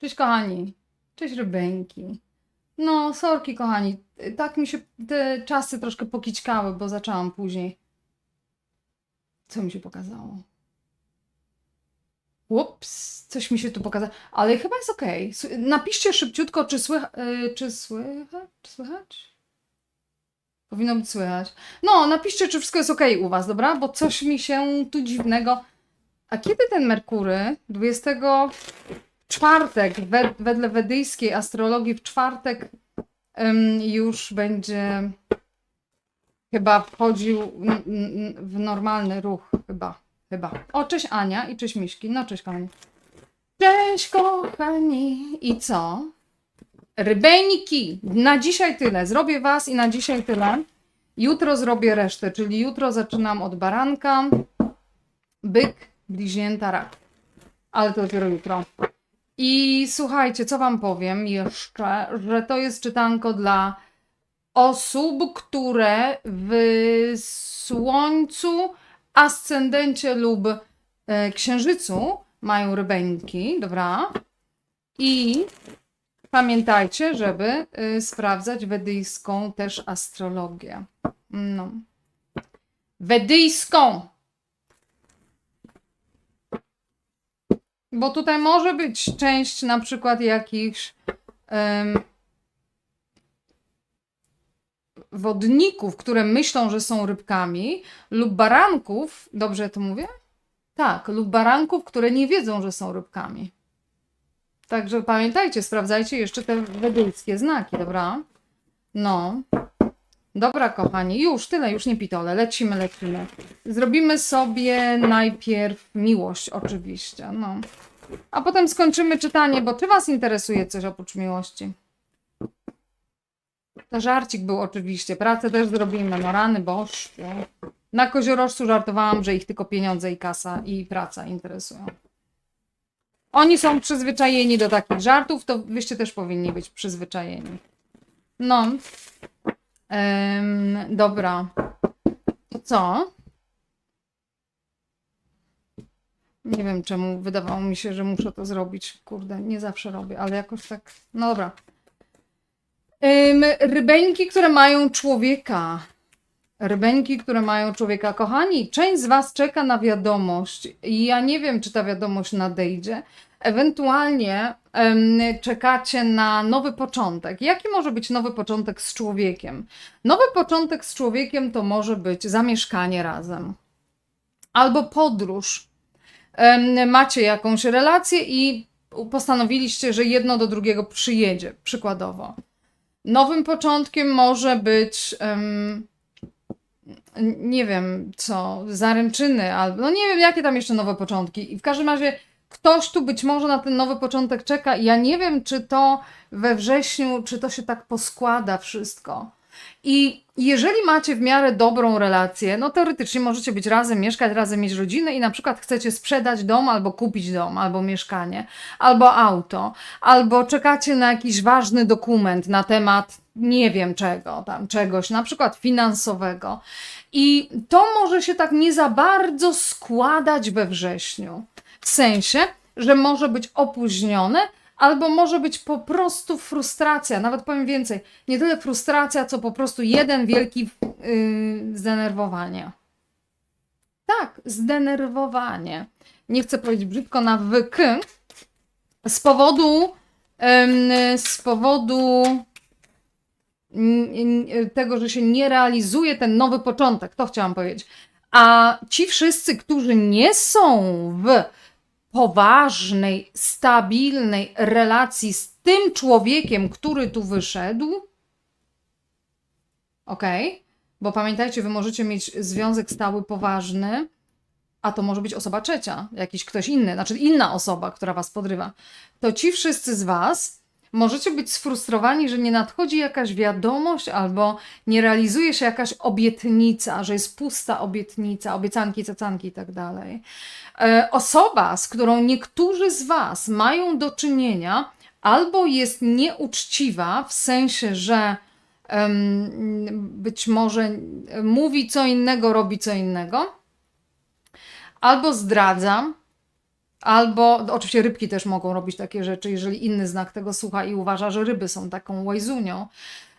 Cześć kochani. Cześć rybeńki. No, sorki kochani. Tak mi się te czasy troszkę pokićkały, bo zaczęłam później. Co mi się pokazało? Ups, coś mi się tu pokazało. Ale chyba jest. S- Napiszcie szybciutko, czy słychać. Czy słychać? Czy słychać? Powinno być słychać. No, napiszcie, czy wszystko jest okej u Was, dobra? Bo coś mi się tu dziwnego. A kiedy ten Merkury? 20 czwartek, wed, wedle wedyjskiej astrologii, w czwartek już będzie chyba wchodził w normalny ruch, chyba. Chyba. O, cześć Ania i cześć Miśki. No, cześć kochani. Cześć kochani. I co? Rybeńki. Na dzisiaj tyle. Zrobię was i na dzisiaj tyle. Jutro zrobię resztę, czyli jutro zaczynam od baranka, byk, bliźnięta, rak. Ale to dopiero jutro. I słuchajcie, co wam powiem jeszcze, że to jest czytanko dla osób, które w Słońcu, Ascendencie lub e, Księżycu mają rybeńki, dobra? I pamiętajcie, żeby y, sprawdzać wedyjską też astrologię. No. Wedyjską! Bo tutaj może być część na przykład jakichś em, wodników, które myślą, że są rybkami, lub baranków, dobrze to mówię? Tak, lub baranków, które nie wiedzą, że są rybkami. Także pamiętajcie, sprawdzajcie jeszcze te wedyjskie znaki, dobra? No. Dobra, kochani, już tyle, już nie pitole, lecimy, lecimy. Zrobimy sobie najpierw miłość, oczywiście, no. A potem skończymy czytanie, bo czy Was interesuje coś oprócz miłości? To żarcik był oczywiście, pracę też zrobimy, no rany bożcie. Na koziorożcu żartowałam, że ich tylko pieniądze i kasa i praca interesują. Oni są przyzwyczajeni do takich żartów, to wyście też powinni być przyzwyczajeni. No. Em, dobra. To co? Nie wiem czemu wydawało mi się, że muszę to zrobić. Kurde, nie zawsze robię, ale jakoś tak. No dobra. Ym, rybeńki, które mają człowieka. Rybeńki, które mają człowieka. Kochani, część z Was czeka na wiadomość i ja nie wiem, czy ta wiadomość nadejdzie. Ewentualnie czekacie na nowy początek. Jaki może być nowy początek z człowiekiem? Nowy początek z człowiekiem to może być zamieszkanie razem albo podróż. Macie jakąś relację i postanowiliście, że jedno do drugiego przyjedzie, przykładowo. Nowym początkiem może być, nie wiem co, zaręczyny, albo no nie wiem, jakie tam jeszcze nowe początki. I w każdym razie ktoś tu być może na ten nowy początek czeka. i Ja nie wiem, czy to we wrześniu, czy to się tak poskłada wszystko. I jeżeli macie w miarę dobrą relację, no teoretycznie możecie być razem, mieszkać razem, mieć rodzinę i na przykład chcecie sprzedać dom albo kupić dom, albo mieszkanie, albo auto, albo czekacie na jakiś ważny dokument na temat nie wiem czego, tam czegoś, na przykład finansowego. I to może się tak nie za bardzo składać we wrześniu. W sensie, że może być opóźnione, albo może być po prostu frustracja. Nawet powiem więcej, nie tyle frustracja, co po prostu jeden wielki yy, zdenerwowanie. Tak, zdenerwowanie. Nie chcę powiedzieć brzydko na wyk. Z powodu, z powodu tego, że się nie realizuje ten nowy początek. To chciałam powiedzieć. A ci wszyscy, którzy nie są w poważnej, stabilnej relacji z tym człowiekiem, który tu wyszedł, ok? Bo pamiętajcie, wy możecie mieć związek stały, poważny, a to może być osoba trzecia, jakiś ktoś inny, znaczy inna osoba, która was podrywa. To ci wszyscy z was możecie być sfrustrowani, że nie nadchodzi jakaś wiadomość albo nie realizuje się jakaś obietnica, że jest pusta obietnica, obiecanki, cacanki tak dalej. E, Osoba, z którą niektórzy z Was mają do czynienia, albo jest nieuczciwa, w sensie, że być może mówi co innego, robi co innego, albo zdradza, Albo, oczywiście rybki też mogą robić takie rzeczy, jeżeli inny znak tego słucha i uważa, że ryby są taką łajzunią.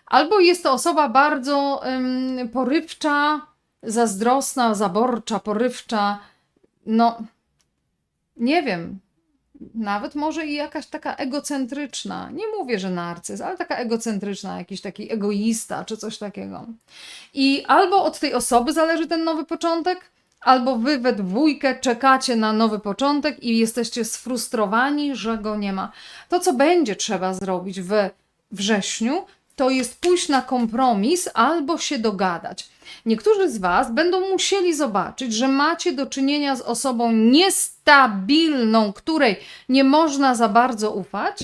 Albo jest to osoba bardzo ym, porywcza, zazdrosna, zaborcza, porywcza. No, nie wiem. Nawet może i jakaś taka egocentryczna. Nie mówię, że narcyz, ale taka egocentryczna, jakiś taki egoista czy coś takiego. I albo od tej osoby zależy ten nowy początek, albo wy we dwójkę czekacie na nowy początek i jesteście sfrustrowani, że go nie ma. To, co będzie trzeba zrobić w wrześniu, to jest pójść na kompromis albo się dogadać. Niektórzy z Was będą musieli zobaczyć, że macie do czynienia z osobą niestabilną, której nie można za bardzo ufać,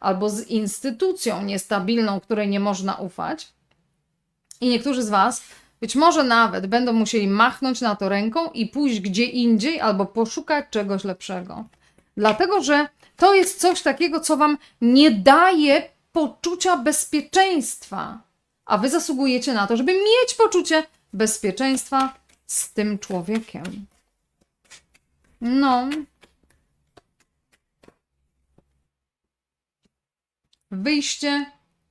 albo z instytucją niestabilną, której nie można ufać. I niektórzy z Was być może nawet będą musieli machnąć na to ręką i pójść gdzie indziej albo poszukać czegoś lepszego. Dlatego, że to jest coś takiego, co Wam nie daje poczucia bezpieczeństwa. A Wy zasługujecie na to, żeby mieć poczucie bezpieczeństwa z tym człowiekiem. No. Wyjście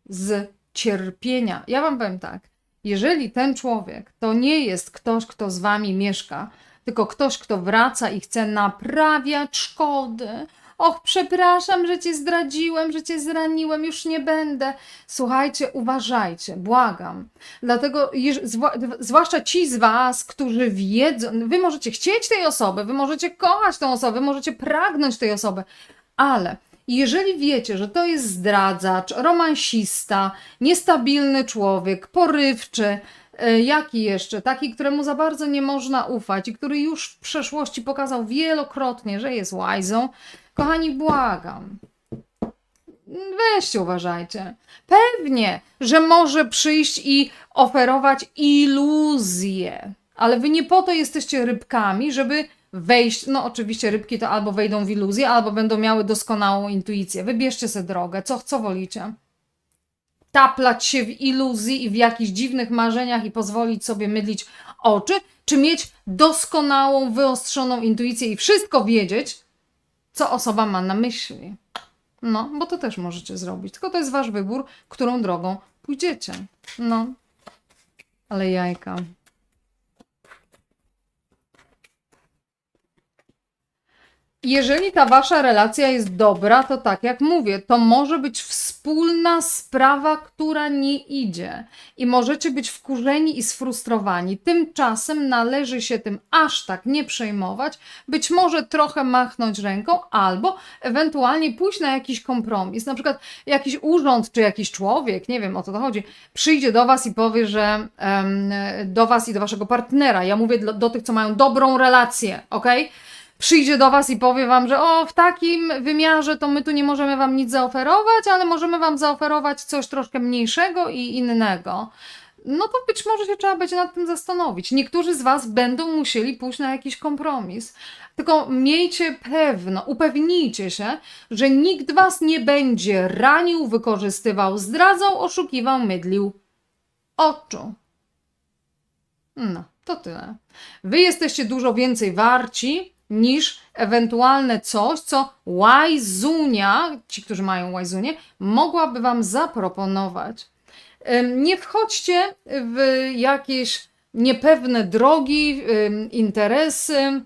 z cierpienia. Ja Wam powiem tak. Jeżeli ten człowiek to nie jest ktoś, kto z Wami mieszka, tylko ktoś, kto wraca i chce naprawiać szkody, Och, przepraszam, że cię zdradziłem, że cię zraniłem, już nie będę. Słuchajcie, uważajcie, błagam. Dlatego, zwłaszcza ci z Was, którzy wiedzą, wy możecie chcieć tej osoby, wy możecie kochać tę osobę, możecie pragnąć tej osoby, ale jeżeli wiecie, że to jest zdradzacz, romansista, niestabilny człowiek, porywczy, e, jaki jeszcze? Taki, któremu za bardzo nie można ufać i który już w przeszłości pokazał wielokrotnie, że jest łajzą, Kochani, błagam. Weźcie, uważajcie. Pewnie, że może przyjść i oferować iluzję, ale wy nie po to jesteście rybkami, żeby wejść. No, oczywiście, rybki to albo wejdą w iluzję, albo będą miały doskonałą intuicję. Wybierzcie sobie drogę. Co, co wolicie? Taplać się w iluzji i w jakichś dziwnych marzeniach i pozwolić sobie mydlić oczy, czy mieć doskonałą, wyostrzoną intuicję i wszystko wiedzieć, co osoba ma na myśli. No, bo to też możecie zrobić. Tylko to jest wasz wybór, którą drogą pójdziecie. No, ale jajka. Jeżeli ta wasza relacja jest dobra, to tak jak mówię, to może być wspólna sprawa, która nie idzie i możecie być wkurzeni i sfrustrowani. Tymczasem należy się tym aż tak nie przejmować, być może trochę machnąć ręką albo ewentualnie pójść na jakiś kompromis. Na przykład jakiś urząd czy jakiś człowiek, nie wiem o co to chodzi, przyjdzie do was i powie, że em, do was i do waszego partnera, ja mówię do, do tych, co mają dobrą relację, ok? Przyjdzie do Was i powie Wam, że o, w takim wymiarze to my tu nie możemy Wam nic zaoferować, ale możemy Wam zaoferować coś troszkę mniejszego i innego. No to być może się trzeba będzie nad tym zastanowić. Niektórzy z Was będą musieli pójść na jakiś kompromis. Tylko miejcie pewno, upewnijcie się, że nikt Was nie będzie ranił, wykorzystywał, zdradzał, oszukiwał, mydlił oczu. No, to tyle. Wy jesteście dużo więcej warci niż ewentualne coś, co łajzunia, ci, którzy mają łajzunię, mogłaby Wam zaproponować. Nie wchodźcie w jakieś niepewne drogi, interesy.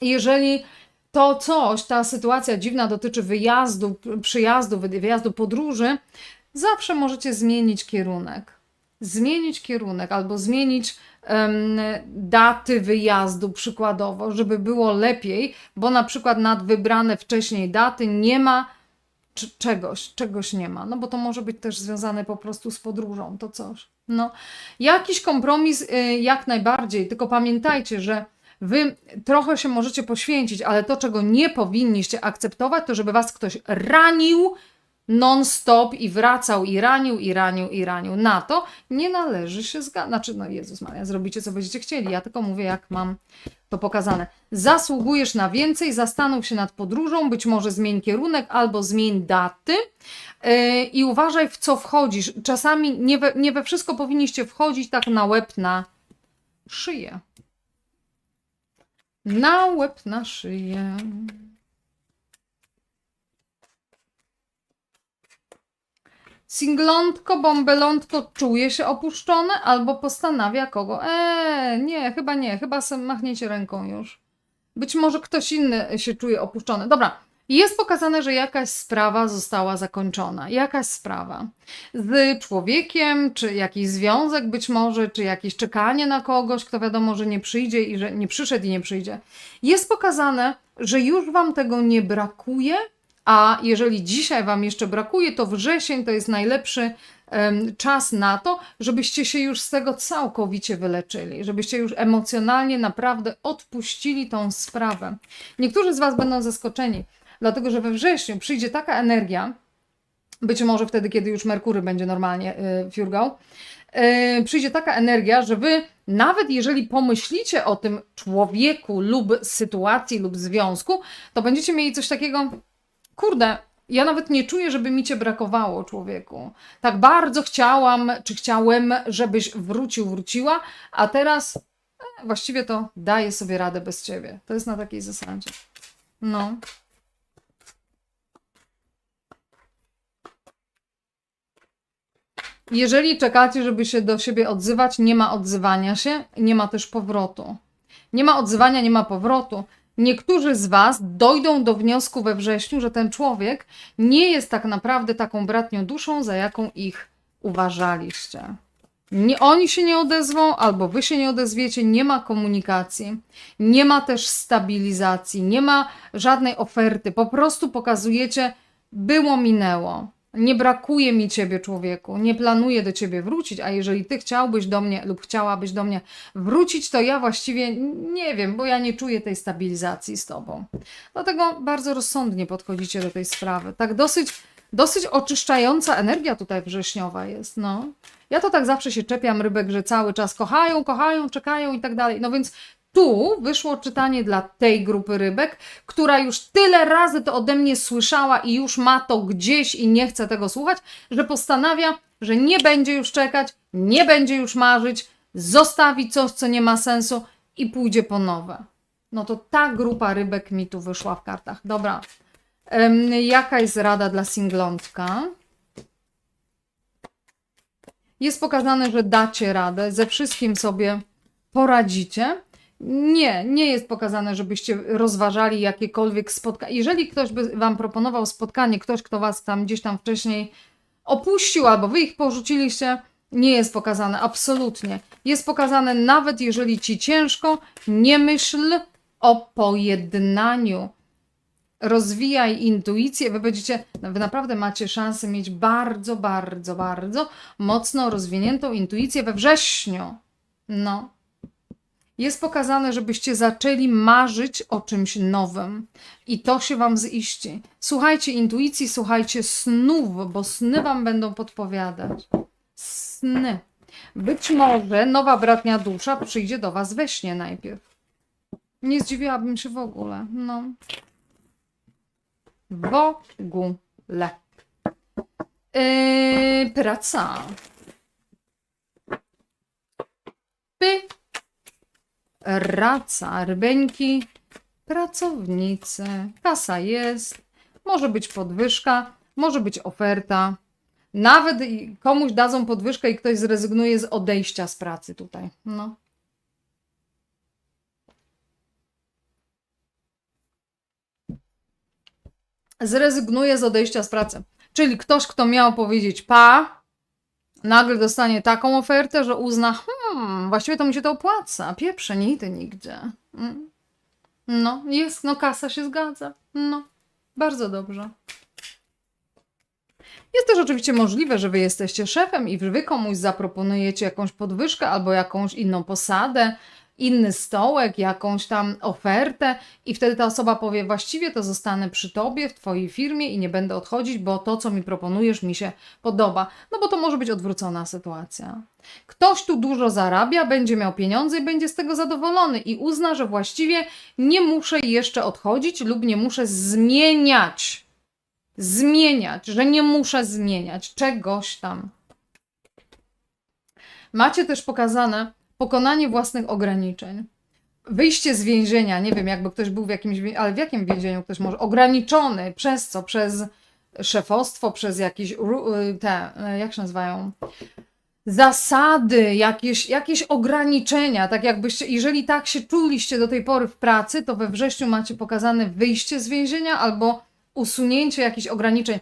Jeżeli to coś, ta sytuacja dziwna dotyczy wyjazdu, przyjazdu, wyjazdu, podróży, zawsze możecie zmienić kierunek. Zmienić kierunek albo zmienić daty wyjazdu przykładowo, żeby było lepiej, bo na przykład nad wybrane wcześniej daty nie ma czegoś, czegoś nie ma, no bo to może być też związane po prostu z podróżą, to coś. No, jakiś kompromis y, jak najbardziej, tylko pamiętajcie, że wy trochę się możecie poświęcić, ale to, czego nie powinniście akceptować, to żeby was ktoś ranił non-stop i wracał i ranił, i ranił, i ranił. Na to nie należy się zgadzać. Znaczy, no Jezus Maria, zrobicie co będziecie chcieli. Ja tylko mówię, jak mam to pokazane. Zasługujesz na więcej, zastanów się nad podróżą, być może zmień kierunek albo zmień daty yy, i uważaj w co wchodzisz. Czasami nie we, nie we wszystko powinniście wchodzić tak na łeb, na szyję. Na łeb, na szyję. Singlątko, bąbelątko czuje się opuszczone albo postanawia kogo. Eee, nie, chyba nie, chyba machniecie ręką już. Być może ktoś inny się czuje opuszczony. Dobra, jest pokazane, że jakaś sprawa została zakończona. Jakaś sprawa z człowiekiem, czy jakiś związek być może, czy jakieś czekanie na kogoś, kto wiadomo, że nie przyjdzie i że nie przyszedł i nie przyjdzie. Jest pokazane, że już wam tego nie brakuje, a jeżeli dzisiaj wam jeszcze brakuje, to wrzesień to jest najlepszy czas na to, żebyście się już z tego całkowicie wyleczyli, żebyście już emocjonalnie naprawdę odpuścili tą sprawę. Niektórzy z was będą zaskoczeni, dlatego że we wrześniu przyjdzie taka energia, być może wtedy, kiedy już Merkury będzie normalnie y, fiurgał, y, przyjdzie taka energia, że wy nawet jeżeli pomyślicie o tym człowieku lub sytuacji lub związku, to będziecie mieli coś takiego, kurde, ja nawet nie czuję, żeby mi cię brakowało, człowieku. Tak bardzo chciałam, czy chciałem, żebyś wrócił, wróciła, a teraz e, właściwie to daję sobie radę bez ciebie. To jest na takiej zasadzie. No. Jeżeli czekacie, żeby się do siebie odzywać, nie ma odzywania się, nie ma też powrotu. Nie ma odzywania, nie ma powrotu. Niektórzy z Was dojdą do wniosku we wrześniu, że ten człowiek nie jest tak naprawdę taką bratnią duszą, za jaką ich uważaliście. Nie, oni się nie odezwą, albo wy się nie odezwiecie, nie ma komunikacji, nie ma też stabilizacji, nie ma żadnej oferty. Po prostu pokazujecie, było, minęło. Nie brakuje mi ciebie, człowieku. Nie planuję do ciebie wrócić, a jeżeli ty chciałbyś do mnie lub chciałabyś do mnie wrócić, to ja właściwie nie wiem, bo ja nie czuję tej stabilizacji z tobą. Dlatego bardzo rozsądnie podchodzicie do tej sprawy. Tak dosyć, dosyć oczyszczająca energia tutaj wrześniowa jest, no. Ja to tak zawsze się czepiam rybek, że cały czas kochają, kochają, czekają i tak dalej. No więc tu wyszło czytanie dla tej grupy rybek, która już tyle razy to ode mnie słyszała i już ma to gdzieś i nie chce tego słuchać, że postanawia, że nie będzie już czekać, nie będzie już marzyć, zostawi coś, co nie ma sensu i pójdzie po nowe. No to ta grupa rybek mi tu wyszła w kartach. Dobra. Em, jaka jest rada dla singlątka? Jest pokazane, że dacie radę, ze wszystkim sobie poradzicie. Nie, nie jest pokazane, żebyście rozważali jakiekolwiek spotkanie. Jeżeli ktoś by Wam proponował spotkanie, ktoś, kto Was tam gdzieś tam wcześniej opuścił, albo Wy ich porzuciliście, nie jest pokazane, absolutnie. Jest pokazane, nawet jeżeli Ci ciężko, nie myśl o pojednaniu. Rozwijaj intuicję, wy będziecie, wy naprawdę macie szansę mieć bardzo, bardzo, bardzo mocno rozwiniętą intuicję we wrześniu. No jest pokazane, żebyście zaczęli marzyć o czymś nowym i to się Wam ziści. Słuchajcie intuicji, słuchajcie snów, bo sny Wam będą podpowiadać. Sny. Być może nowa bratnia dusza przyjdzie do Was we śnie najpierw. Nie zdziwiłabym się w ogóle. No. W ogóle. Yy, praca. Py raca, rybeńki, pracownicy, kasa jest, może być podwyżka, może być oferta. Nawet komuś dadzą podwyżkę i ktoś zrezygnuje z odejścia z pracy tutaj. No. Zrezygnuje z odejścia z pracy. Czyli ktoś, kto miał powiedzieć pa, nagle dostanie taką ofertę, że uzna, hmm, właściwie to mi się to opłaca, pieprze, nie idę nigdzie. Mm. No, jest, no kasa się zgadza. No, bardzo dobrze. Jest też oczywiście możliwe, że wy jesteście szefem i wy komuś zaproponujecie jakąś podwyżkę albo jakąś inną posadę, inny stołek, jakąś tam ofertę i wtedy ta osoba powie, właściwie to zostanę przy tobie, w twojej firmie i nie będę odchodzić, bo to, co mi proponujesz, mi się podoba. No bo to może być odwrócona sytuacja. Ktoś tu dużo zarabia, będzie miał pieniądze i będzie z tego zadowolony i uzna, że właściwie nie muszę jeszcze odchodzić lub nie muszę zmieniać. Zmieniać, że nie muszę zmieniać czegoś tam. Macie też pokazane pokonanie własnych ograniczeń. wyjście z więzienia, nie wiem, jakby ktoś był w jakimś, ale w jakim więzieniu ktoś może, ograniczony, przez co? Przez szefostwo, przez jakieś, y, te, y, jak się nazywają? Zasady, jakieś, jakieś ograniczenia, tak jakbyście, jeżeli tak się czuliście do tej pory w pracy, to we wrześniu macie pokazane wyjście z więzienia albo usunięcie jakichś ograniczeń.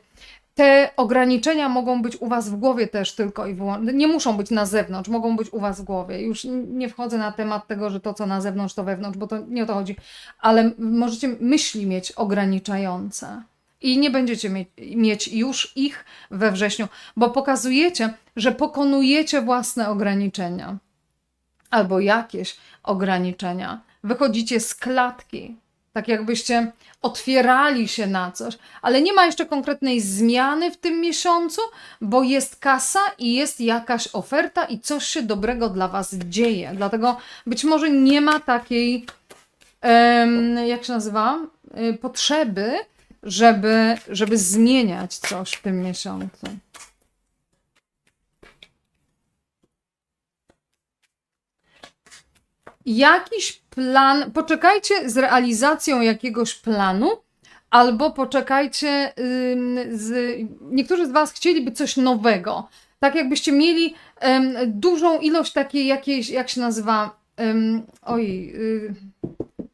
Te ograniczenia mogą być u Was w głowie też tylko i wyłącznie. Nie muszą być na zewnątrz, mogą być u Was w głowie. Już nie wchodzę na temat tego, że to, co na zewnątrz, to wewnątrz, bo to nie o to chodzi. Ale możecie myśli mieć ograniczające. I nie będziecie mieć, mieć już ich we wrześniu, bo pokazujecie, że pokonujecie własne ograniczenia albo jakieś ograniczenia. Wychodzicie z klatki, tak jakbyście otwierali się na coś, ale nie ma jeszcze konkretnej zmiany w tym miesiącu, bo jest kasa i jest jakaś oferta i coś się dobrego dla Was dzieje. Dlatego być może nie ma takiej, jak się nazywa, Y, potrzeby, żeby, żeby zmieniać coś w tym miesiącu. Jakiś plan, poczekajcie z realizacją jakiegoś planu, albo poczekajcie z. Niektórzy z Was chcieliby coś nowego. Tak jakbyście mieli dużą ilość takiej jakiejś, jak się nazywa, oj, y,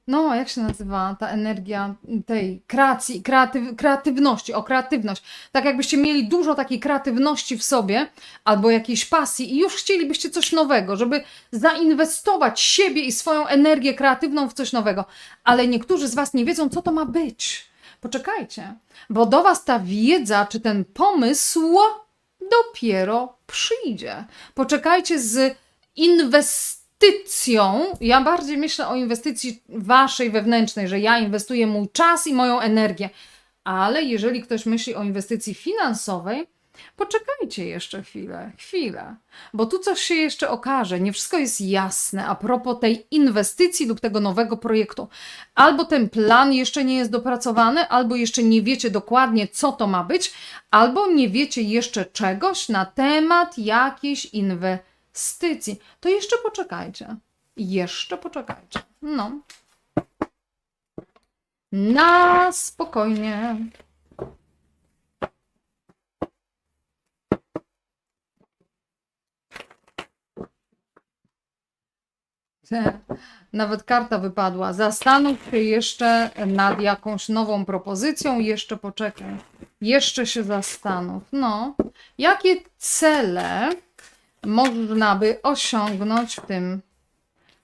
no, jak się nazywa ta energia tej kreacji, kreatyw, kreatywności, o kreatywność. Tak jakbyście mieli dużo takiej kreatywności w sobie, albo jakiejś pasji i już chcielibyście coś nowego, żeby zainwestować siebie i swoją energię kreatywną w coś nowego. Ale niektórzy z Was nie wiedzą, co to ma być. Poczekajcie, bo do Was ta wiedza czy ten pomysł dopiero przyjdzie. Poczekajcie z inwestycją. Ja bardziej myślę o inwestycji waszej wewnętrznej, że ja inwestuję mój czas i moją energię. Ale jeżeli ktoś myśli o inwestycji finansowej, poczekajcie jeszcze chwilę, chwilę, bo tu coś się jeszcze okaże. Nie wszystko jest jasne a propos tej inwestycji lub tego nowego projektu. Albo ten plan jeszcze nie jest dopracowany, albo jeszcze nie wiecie dokładnie, co to ma być, albo nie wiecie jeszcze czegoś na temat jakiejś inwestycji. To jeszcze poczekajcie. Jeszcze poczekajcie. No. Na spokojnie. Nawet karta wypadła. Zastanów się jeszcze nad jakąś nową propozycją, jeszcze poczekaj. Jeszcze się zastanów. No, jakie cele można by osiągnąć w tym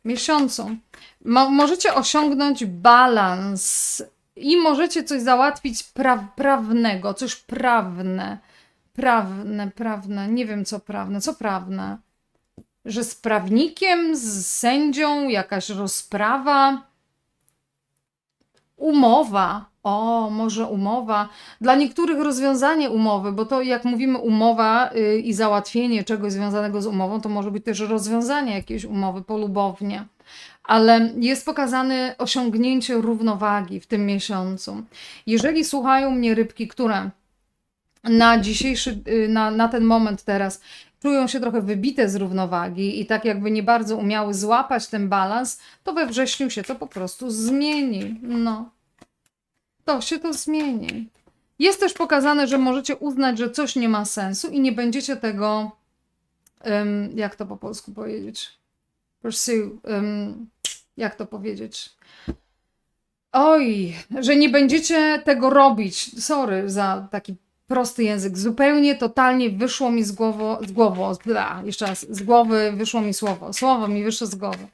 miesiącu? Mo możecie osiągnąć balans i możecie coś załatwić pra prawnego, coś prawne. Prawne, prawne, nie wiem co prawne, co prawne że z prawnikiem, z sędzią, jakaś rozprawa, umowa. O, może umowa. Dla niektórych rozwiązanie umowy, bo to jak mówimy umowa y, i załatwienie czegoś związanego z umową, to może być też rozwiązanie jakiejś umowy polubownie. Ale jest pokazane osiągnięcie równowagi w tym miesiącu. Jeżeli słuchają mnie rybki, które na dzisiejszy, y, na, na ten moment teraz czują się trochę wybite z równowagi i tak jakby nie bardzo umiały złapać ten balans, to we wrześniu się to po prostu zmieni. No. To się to zmieni. Jest też pokazane, że możecie uznać, że coś nie ma sensu i nie będziecie tego, em, jak to po polsku powiedzieć? Pursue, em, jak to powiedzieć? Oj, że nie będziecie tego robić. Sorry za taki prosty język. Zupełnie, totalnie wyszło mi z głowy, z głowy, bla, jeszcze raz, z głowy wyszło mi słowo. Słowo mi wyszło z głowy.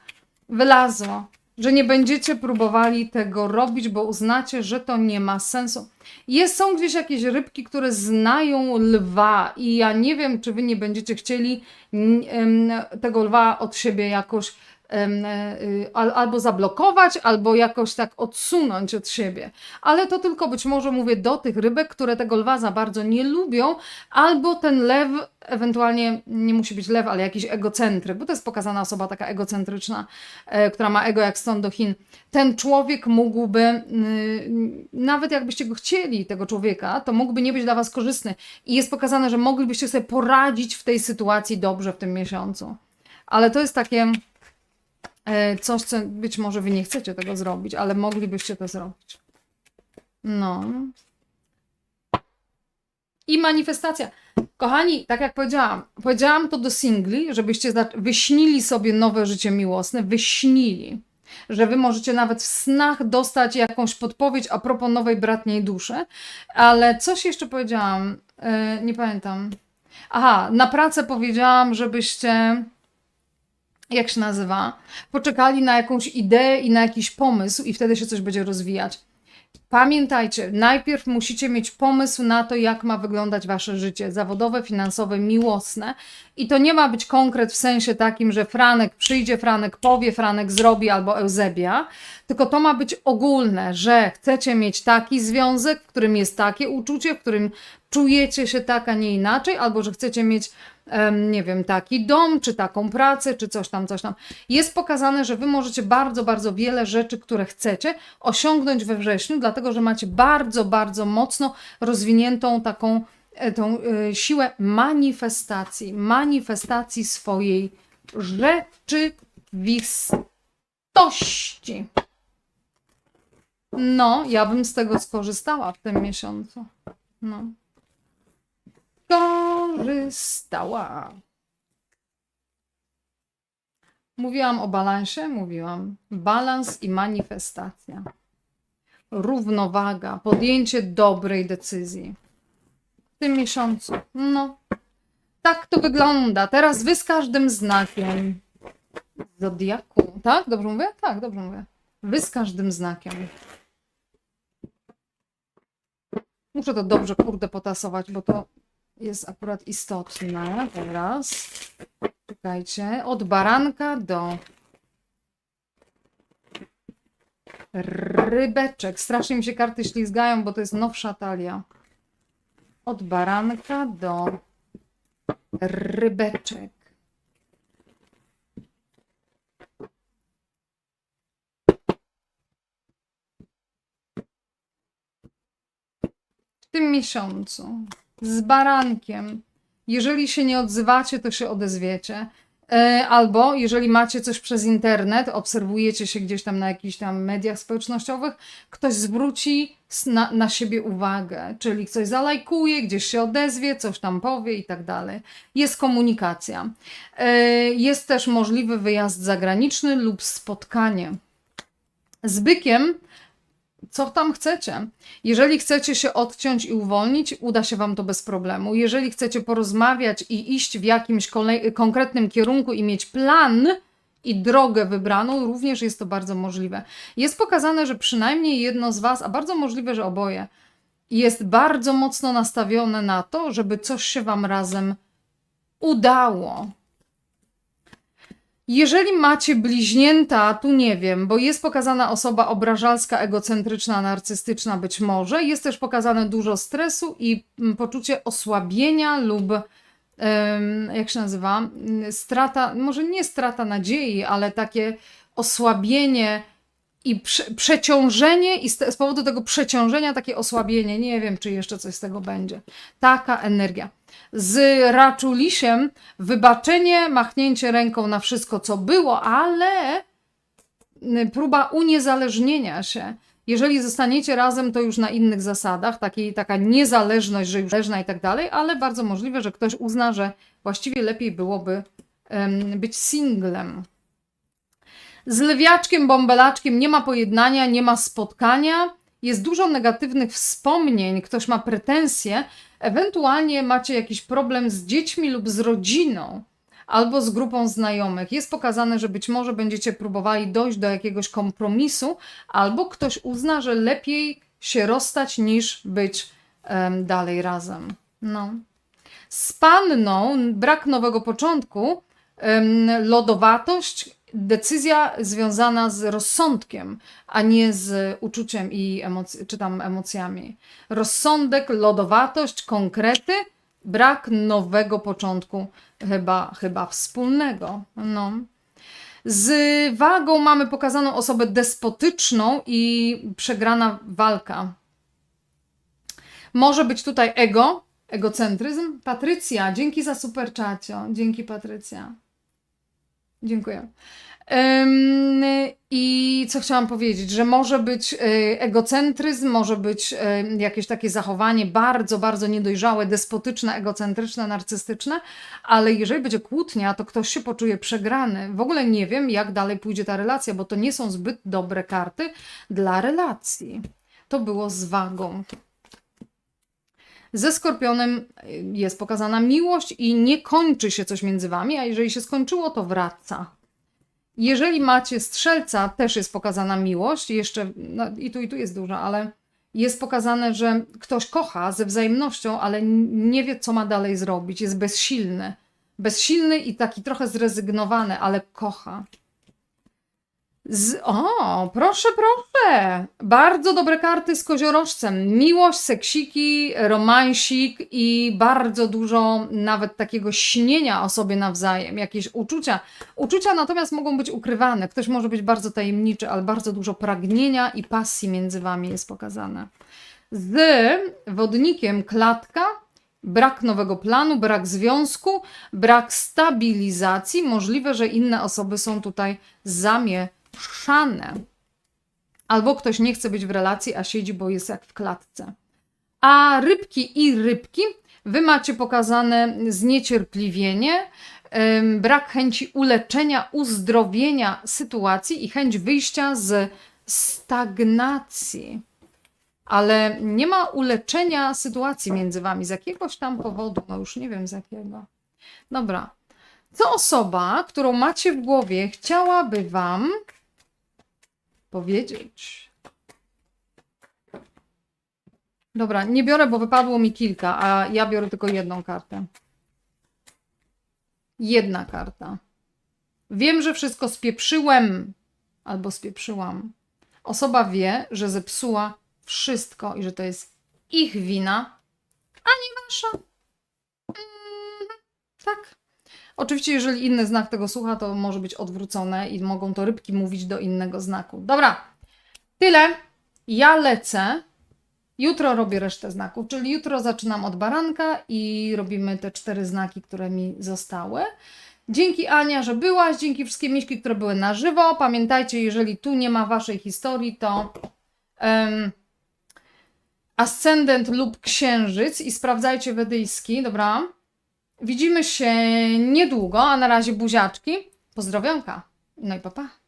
Wylazło, że nie będziecie próbowali tego robić, bo uznacie, że to nie ma sensu. Jest, są gdzieś jakieś rybki, które znają lwa i ja nie wiem, czy wy nie będziecie chcieli em, tego lwa od siebie jakoś albo zablokować, albo jakoś tak odsunąć od siebie. Ale to tylko być może mówię do tych rybek, które tego lwa za bardzo nie lubią, albo ten lew, ewentualnie nie musi być lew, ale jakiś egocentryk, bo to jest pokazana osoba taka egocentryczna, e, która ma ego jak stąd do Chin. Ten człowiek mógłby, nawet jakbyście go chcieli, tego człowieka, to mógłby nie być dla was korzystny. I jest pokazane, że moglibyście sobie poradzić w tej sytuacji dobrze w tym miesiącu. Ale to jest takie E, Coś, co być może wy nie chcecie tego zrobić, ale moglibyście to zrobić. No. I manifestacja. Kochani, tak jak powiedziałam, powiedziałam to do singli, żebyście wyśnili sobie nowe życie miłosne, wyśnili, że wy możecie nawet w snach dostać jakąś podpowiedź a propos nowej bratniej duszy, ale coś jeszcze powiedziałam, e, nie pamiętam. Aha, na pracę powiedziałam, żebyście, jak się nazywa, poczekali na jakąś ideę i na jakiś pomysł i wtedy się coś będzie rozwijać. Pamiętajcie, najpierw musicie mieć pomysł na to, jak ma wyglądać wasze życie zawodowe, finansowe, miłosne. I to nie ma być konkret w sensie takim, że Franek przyjdzie, Franek powie, Franek zrobi albo Eusebia, tylko to ma być ogólne, że chcecie mieć taki związek, w którym jest takie uczucie, w którym czujecie się tak, a nie inaczej, albo że chcecie mieć, nie wiem, taki dom, czy taką pracę, czy coś tam, coś tam. Jest pokazane, że wy możecie bardzo, bardzo wiele rzeczy, które chcecie, osiągnąć we wrześniu, dlatego że macie bardzo, bardzo mocno rozwiniętą taką e, tą e, siłę manifestacji, manifestacji swojej rzeczywistości. No, ja bym z tego skorzystała w tym miesiącu. No. Korzystała. Mówiłam o balansie, mówiłam. Balans i manifestacja. Równowaga, podjęcie dobrej decyzji. W tym miesiącu. No. Tak to wygląda. Teraz wy z każdym znakiem. Zodiaku. Tak? Dobrze mówię? Tak, dobrze mówię. Wy z każdym znakiem. Muszę to dobrze, kurde, potasować, bo to jest akurat istotne teraz. Czekajcie. Od baranka do rybeczek. Strasznie mi się karty ślizgają, bo to jest nowsza talia. Od baranka do rybeczek. W tym miesiącu z barankiem. Jeżeli się nie odzywacie, to się odezwiecie. E, Albo jeżeli macie coś przez internet, obserwujecie się gdzieś tam na jakichś tam mediach społecznościowych, ktoś zwróci na, na siebie uwagę, czyli ktoś zalajkuje, gdzieś się odezwie, coś tam powie i tak dalej. Jest komunikacja. E, Jest też możliwy wyjazd zagraniczny lub spotkanie. Z bykiem co tam chcecie. Jeżeli chcecie się odciąć i uwolnić, uda się Wam to bez problemu. Jeżeli chcecie porozmawiać i iść w jakimś konkretnym kierunku i mieć plan i drogę wybraną, również jest to bardzo możliwe. Jest pokazane, że przynajmniej jedno z Was, a bardzo możliwe, że oboje, jest bardzo mocno nastawione na to, żeby coś się Wam razem udało. Jeżeli macie bliźnięta, tu nie wiem, bo jest pokazana osoba obrażalska, egocentryczna, narcystyczna być może, jest też pokazane dużo stresu i mm, poczucie osłabienia lub jak się nazywa, Mm, strata, może nie strata nadziei, ale takie osłabienie i prze, przeciążenie i z, z powodu tego przeciążenia takie osłabienie, nie wiem czy jeszcze coś z tego będzie. Taka energia. Z raczulisiem wybaczenie, machnięcie ręką na wszystko co było, ale y, próba uniezależnienia się. Jeżeli zostaniecie razem, to już na innych zasadach, takiej, taka niezależność, że już zależna i tak dalej, ale bardzo możliwe, że ktoś uzna, że właściwie lepiej byłoby em, być singlem. Z lewiaczkiem, bąbelaczkiem nie ma pojednania, nie ma spotkania. Jest dużo negatywnych wspomnień, ktoś ma pretensje, ewentualnie macie jakiś problem z dziećmi lub z rodziną, albo z grupą znajomych. Jest pokazane, że być może będziecie próbowali dojść do jakiegoś kompromisu, albo ktoś uzna, że lepiej się rozstać niż być em, dalej razem. No. Z panną brak nowego początku, em, lodowatość, decyzja związana z rozsądkiem, a nie z uczuciem i emoc- czy tam emocjami. Rozsądek, lodowatość, konkrety, brak nowego początku, chyba, chyba wspólnego. No. Z wagą mamy pokazaną osobę despotyczną i przegrana walka. Może być tutaj ego, egocentryzm. Patrycja, dzięki za super czacio. Dzięki Patrycja. Dziękuję. I co chciałam powiedzieć, że może być y, egocentryzm, może być y, jakieś takie zachowanie bardzo, bardzo niedojrzałe, despotyczne, egocentryczne, narcystyczne, ale jeżeli będzie kłótnia, to ktoś się poczuje przegrany. W ogóle nie wiem, jak dalej pójdzie ta relacja, bo to nie są zbyt dobre karty dla relacji. To było z wagą. Ze skorpionem y, jest pokazana miłość i nie kończy się coś między wami, a jeżeli się skończyło, to wraca. Jeżeli macie strzelca, też jest pokazana miłość, jeszcze no, i tu i tu jest dużo, ale jest pokazane, że ktoś kocha ze wzajemnością, ale nie wie, co ma dalej zrobić, jest bezsilny. Bezsilny i taki trochę zrezygnowany, ale kocha. Z... O, proszę, proszę. Bardzo dobre karty z koziorożcem. Miłość, seksiki, romansik i bardzo dużo nawet takiego śnienia o sobie nawzajem, jakieś uczucia. Uczucia natomiast mogą być ukrywane. Ktoś może być bardzo tajemniczy, ale bardzo dużo pragnienia i pasji między wami jest pokazane. Z wodnikiem klatka, brak nowego planu, brak związku, brak stabilizacji. Możliwe, że inne osoby są tutaj zamieszane. Albo ktoś nie chce być w relacji, a siedzi, bo jest jak w klatce. A rybki i rybki, wy macie pokazane zniecierpliwienie, brak chęci uleczenia, uzdrowienia sytuacji i chęć wyjścia z stagnacji. Ale nie ma uleczenia sytuacji między wami z jakiegoś tam powodu, no już nie wiem z jakiego. Dobra. Co osoba, którą macie w głowie, chciałaby wam powiedzieć? Dobra, nie biorę, bo wypadło mi kilka, a ja biorę tylko jedną kartę. Jedna karta. Wiem, że wszystko spieprzyłem albo spieprzyłam. Osoba wie, że zepsuła wszystko i że to jest ich wina, a nie wasza. Mhm, tak. Oczywiście, jeżeli inny znak tego słucha, to może być odwrócone i mogą to rybki mówić do innego znaku. Dobra, tyle. Ja lecę. Jutro robię resztę znaków, czyli jutro zaczynam od baranka i robimy te cztery znaki, które mi zostały. Dzięki Ania, że byłaś, dzięki wszystkie miśki, które były na żywo. Pamiętajcie, jeżeli tu nie ma waszej historii, to em, ascendent lub księżyc i sprawdzajcie wedyjski, dobra? Widzimy się niedługo, a na razie buziaczki. Pozdrowionka. No i papa. Pa.